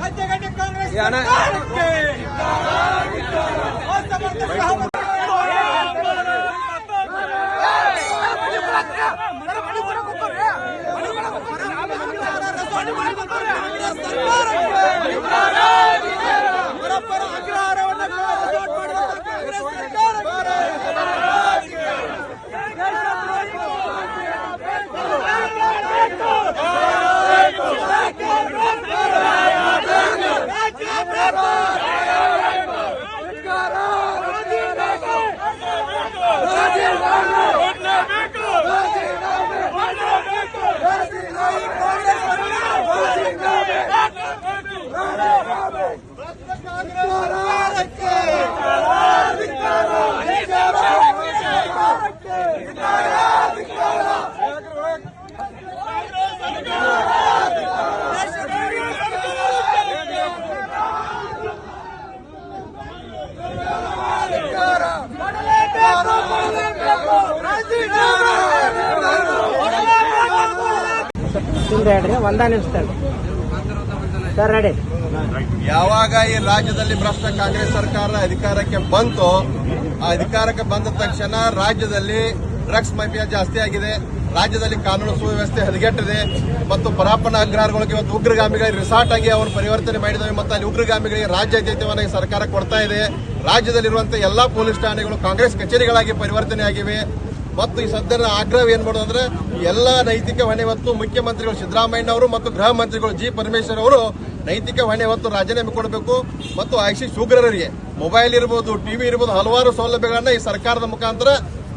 ರಾಜ್ಯ ಕಾಂಗ್ರೆಸ್ ಯಾವಾಗ ಈ ರಾಜ್ಯದಲ್ಲಿ ಭ್ರಷ್ಟ ಕಾಂಗ್ರೆಸ್ ಸರ್ಕಾರ ಅಧಿಕಾರಕ್ಕೆ ಬಂತು, ಆ ಅಧಿಕಾರಕ್ಕೆ ಬಂದ ತಕ್ಷಣ ರಾಜ್ಯದಲ್ಲಿ ಡ್ರಗ್ಸ್ ಮಾಫಿಯಾ ಜಾಸ್ತಿ ಆಗಿದೆ. ರಾಜ್ಯದಲ್ಲಿ ಕಾನೂನು ಸುವ್ಯವಸ್ಥೆ ಹದಗೆಟ್ಟಿದೆ ಮತ್ತು ಪರಾಪನ ಅಗ್ರಹಾರಗಳಿಗೆ ಇವತ್ತು ಉಗ್ರಗಾಮಿಗಳಿಗೆ ರಿಸಾರ್ಟ್ ಆಗಿ ಅವರು ಪರಿವರ್ತನೆ ಮಾಡಿದ್ದಾವೆ ಮತ್ತು ಅಲ್ಲಿ ಉಗ್ರಗಾಮಿಗಳಿಗೆ ರಾಜ್ಯ ಈ ಸರ್ಕಾರ ಕೊಡ್ತಾ ಇದೆ. ರಾಜ್ಯದಲ್ಲಿರುವಂತಹ ಎಲ್ಲ ಪೊಲೀಸ್ ಠಾಣೆಗಳು ಕಾಂಗ್ರೆಸ್ ಕಚೇರಿಗಳಾಗಿ ಪರಿವರ್ತನೆ ಆಗಿವೆ. ಮತ್ತು ಈ ಸದ್ಯದ ಆಗ್ರಹ ಏನ್ ಮಾಡೋದು ಅಂದ್ರೆ ಎಲ್ಲ ನೈತಿಕ ಹೊಣೆ ಹೊತ್ತು ಮುಖ್ಯಮಂತ್ರಿಗಳು ಸಿದ್ದರಾಮಯ್ಯ ಅವರು ಮತ್ತು ಗೃಹ ಮಂತ್ರಿಗಳು ಜಿ ಪರಮೇಶ್ವರ್ ಅವರು ನೈತಿಕ ಹೊಣೆ ಹೊತ್ತು ರಾಜೀನಾಮೆ ಕೊಡಬೇಕು. ಮತ್ತು ಐಸಿಸ್ ಉಗ್ರರಿಗೆ ಮೊಬೈಲ್ ಇರ್ಬೋದು ಟಿವಿ ಇರ್ಬೋದು ಹಲವಾರು ಸೌಲಭ್ಯಗಳನ್ನ ಈ ಸರ್ಕಾರದ ಮುಖಾಂತರ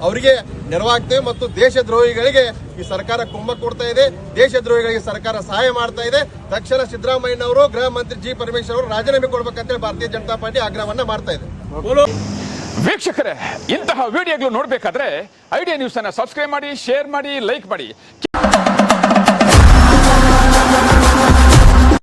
ಅವರಿಗೆ ನೆರವಾಗ್ತೇವೆ ಮತ್ತು ದೇಶದ್ರೋಹಿಗಳಿಗೆ ಈ ಸರ್ಕಾರ ಕುಂಭ ಕೊಡ್ತಾ ಇದೆ. ದೇಶದ್ರೋಹಿಗಳಿಗೆ ಸರ್ಕಾರ ಸಹಾಯ ಮಾಡ್ತಾ ಇದೆ. ತಕ್ಷಣ ಸಿದ್ದರಾಮಯ್ಯ ಅವರು ಗೃಹ ಮಂತ್ರಿ ಜಿ ಪರಮೇಶ್ವರ್ ಅವರು ರಾಜೀನಾಮೆ ಕೊಡ್ಬೇಕಂತೇಳಿ ಭಾರತೀಯ ಜನತಾ ಪಾರ್ಟಿ ಆಗ್ರಹವನ್ನ ಮಾಡ್ತಾ ಇದೆ. ವೀಕ್ಷಕರೇ ಇಂತಹ ವಿಡಿಯೋಗಳು ನೋಡಬೇಕಾದ್ರೆ ಐಡಿಯಾ ನ್ಯೂಸ್ ಅನ್ನ ಸಬ್ಸ್ಕ್ರೈಬ್ ಮಾಡಿ ಶೇರ್ ಮಾಡಿ ಲೈಕ್ ಮಾಡಿ.